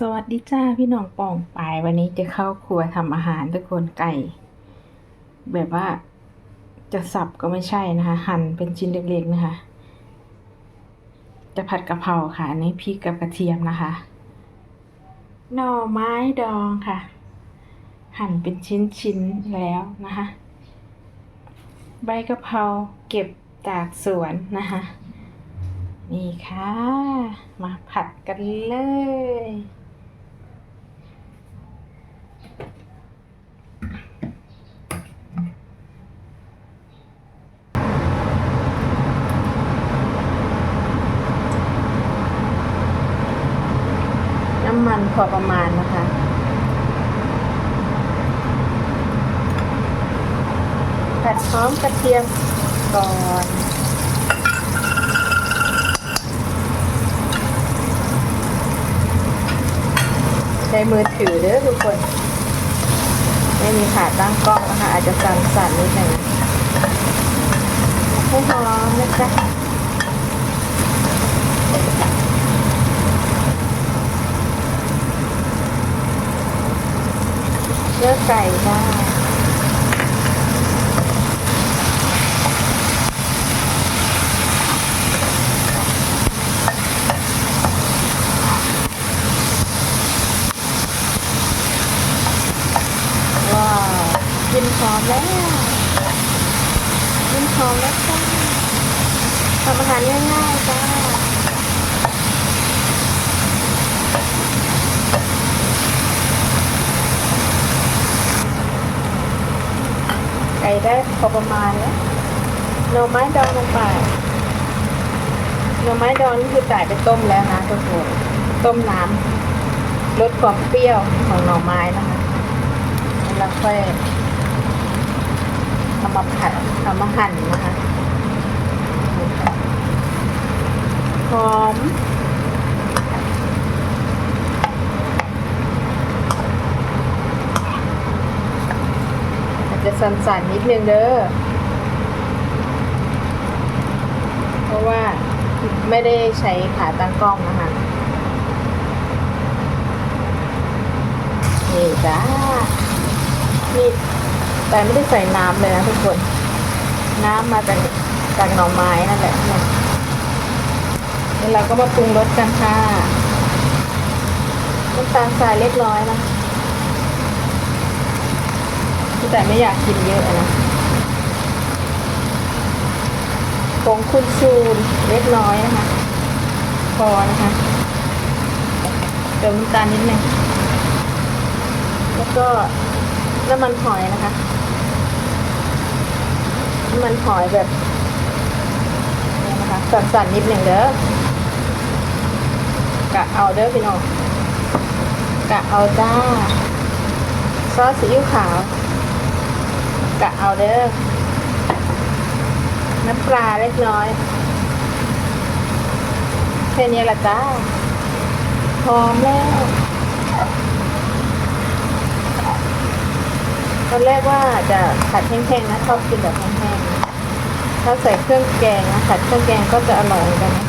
สวัสดีจ้าพี่น้องปองปายวันนี้จะเข้าครัวทำอาหารทุกคนไก่ แบบว่าจะสับก็ไม่ใช่นะคะ หั่นเป็นชิ้นเล็กๆนะคะ จะผัดกะเพราค่ะอันนี้พริกกับกระเทียมนะคะ หน่อไม้ดองค่ะ หั่นเป็นชิ้นๆแล้วนะคะ ใบกะเพราเก็บจากสวนนะคะนี่ค่ะ มาผัดกันเลย พอประมาณนะคะ ผัดพร้อมกระเทียมก่อนใช้มือถือเด้อทุกคน ไม่มีขาตั้งกล้องนะคะอาจจะสั่นสั่นๆนิดหนึ่งให้หอมนะจ๊ะ เลือกไก่ได้ว้าวกินหอมแล้วกินหอมแล้วจ้าทำอาหารง่ายๆจ้า ไก่ได้พอประมาณแล้วหน่อไม้ดองลงไปหน่อไม้ดองนี่คือจ่ายไปต้มแล้วนะทุกคนต้มน้ำลดความเปรี้ยวของหน่อไม้นะคะแล้วค่อยเอามาผัดเอามาหั่นนะคะหอม จจะสั่นๆนิดนึงเด้อ เพราะว่าไม่ได้ใช้ขาตั้งกล้องนะคะ นี่จ้านี่แต่ไม่ได้ใส่น้ำเลยนะทุกคน น้ำมาจากจากหน่อไม้นั่นแหละเนี่ยแล้วเราก็มาปรุงรสกันค่ะน้ำตาลทรายเล็กน้อยนะ แต่ไม่อยากกินเยอะนะผงคุณซูนเล็กน้อยนะคะ พอนะคะ เติมน้ำตาลนิดนึงแล้วก็น้ำมันหอยนะคะ น้ำมันหอยแบบนี้นะคะสั่นๆนิดหนึ่งเด้อกะเอาเด้อพี่น้องกะเอาจ้าซอสซีอิ๊วขาว กะเอาเด้อน้ำปลาเล็กน้อยแค่นี้ละจ้าพร้อมแล้วตอนแรกว่าจะผัดแห้งๆนะชอบกินแบบแห้งๆถ้าใส่เครื่องแกงนะผัดเครื่องแกงก็จะอร่อยกันนะ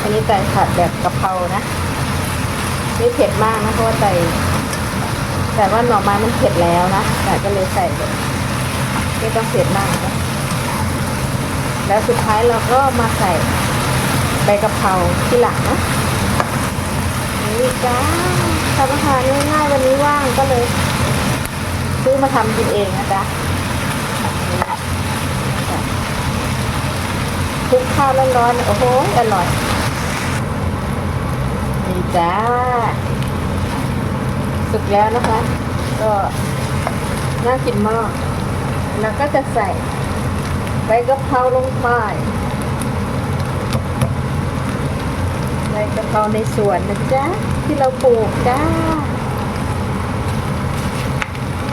อันนี้ใส่ผัดแบบกะเพรานะไม่เผ็ดมากนะเพราะว่าใส่แต่ว่าหน่อไม้มันเผ็ดแล้วนะแต่ก็เลยใส่แบบ ไม่ต้องเผ็ดมากนะแล้วสุดท้ายเราก็มาใส่ใบกะเพราที่หลังนะนี่จ้าทำอาหารง่ายๆวันนี้ว่างก็เลย ซื้อมาทำกินเองนะจ๊ะคลุกข้าวร้อนๆโอ้โหอร่อยนี่จ้าสุกแล้วนะคะ ก็น่ากินมาก แล้วก็จะใส่ใบกะเพราลงไปใบกะเพราในสวนนะจ๊ะที่เราปลูกจ้า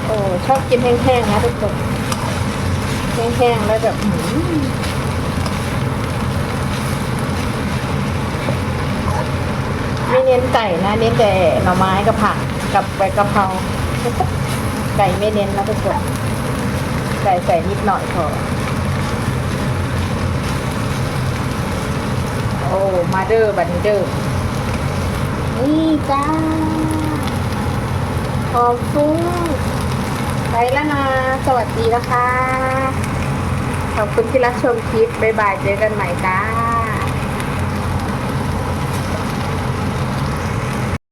โอ้ชอบกินแห้งๆนะทุกคนแห้งๆแล้วแบบไม่เน้นไก่นะเน้นแต่หน่อไม้กับผักกับใบกะเพราไก่ไม่เน้นนะทุกคน ใส่ใส่นิดหน่อยพอโอ้มาเดอร์บันเดอร์นี่จ้าขอมฟุ้งไปแล้วนะ สวัสดีนะคะ ขอบคุณที่รับชมคลิป บ๊ายบาย เจอกันใหม่จ้า